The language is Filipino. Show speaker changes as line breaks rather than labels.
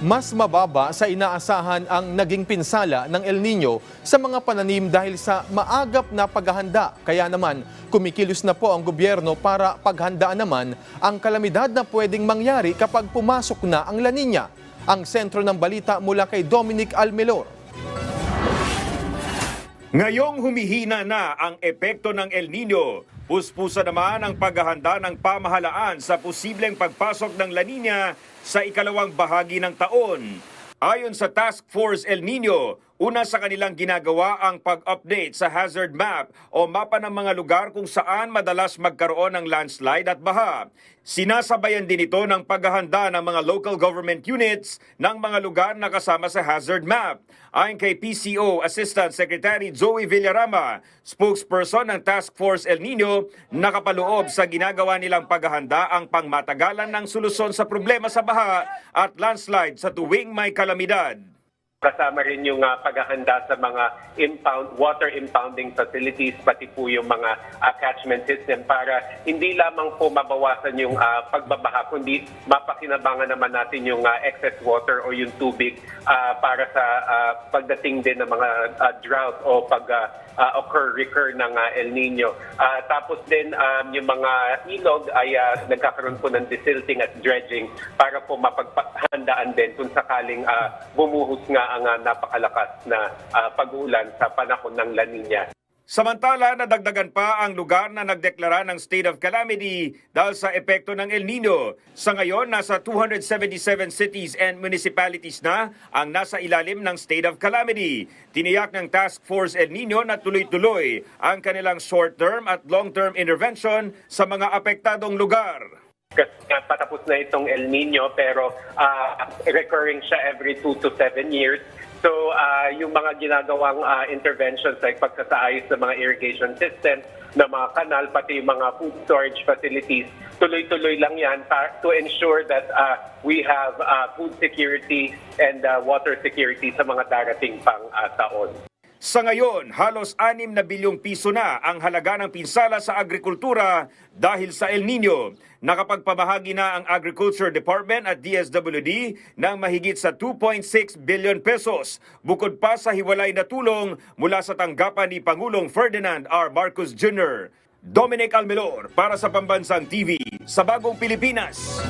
Mas mababa sa inaasahan ang naging pinsala ng El Nino sa mga pananim dahil sa maagap na paghahanda. Kaya naman, kumikilos na po ang gobyerno para paghandaan naman ang kalamidad na pwedeng mangyari kapag pumasok na ang La Nina. Ang sentro ng balita mula kay Dominic Almelor.
Ngayong humihina na ang epekto ng El Nino, puspusa naman ang paghahanda ng pamahalaan sa posibleng pagpasok ng La Nina sa ikalawang bahagi ng taon. Ayon sa Task Force El Nino, una sa kanilang ginagawa ang pag-update sa hazard map o mapa ng mga lugar kung saan madalas magkaroon ng landslide at baha. Sinasabayan din ito ng paghahanda ng mga local government units ng mga lugar na kasama sa hazard map. Ayon kay PCO Assistant Secretary Zoe Villarama, spokesperson ng Task Force El Nino, nakapaloob sa ginagawa nilang paghahanda ang pangmatagalan ng solusyon sa problema sa baha at landslide sa tuwing may kalamidad.
Kasama rin yung uh, paghahanda sa mga impound, water impounding facilities, pati po yung mga uh, catchment system para hindi lamang po mabawasan yung uh, pagbabaha, kundi mapakinabangan naman natin yung uh, excess water o yung tubig uh, para sa uh, pagdating din ng mga uh, drought o pag uh, uh, occur, recur ng uh, El Nino. Uh, tapos din um, yung mga ilog ay uh, nagkakaroon po ng desilting at dredging para po mapaghandaan din kung sakaling uh, bumuhos nga ang uh, napakalakas na uh, pag-ulan sa panahon ng La Nina.
Samantala, nadagdagan pa ang lugar na nagdeklara ng state of calamity dahil sa epekto ng El Nino. Sa ngayon, nasa 277 cities and municipalities na ang nasa ilalim ng state of calamity. Tiniyak ng Task Force El Nino na tuloy-tuloy ang kanilang short-term at long-term intervention sa mga apektadong lugar.
Kasi nga patapos na itong El Nino pero ah, recurring siya every 2 to 7 years. So ah, yung mga ginagawang ah, interventions like pagsasaayos ng mga irrigation system, ng mga kanal, pati yung mga food storage facilities, tuloy-tuloy lang yan pa- to ensure that ah, we have ah, food security and ah, water security sa mga darating pang ah, taon.
Sa ngayon, halos 6 na bilyong piso na ang halaga ng pinsala sa agrikultura dahil sa El Nino. Nakapagpamahagi na ang Agriculture Department at DSWD ng mahigit sa 2.6 billion pesos. Bukod pa sa hiwalay na tulong mula sa tanggapan ni Pangulong Ferdinand R. Marcos Jr. Dominic Almelor para sa Pambansang TV sa Bagong Pilipinas.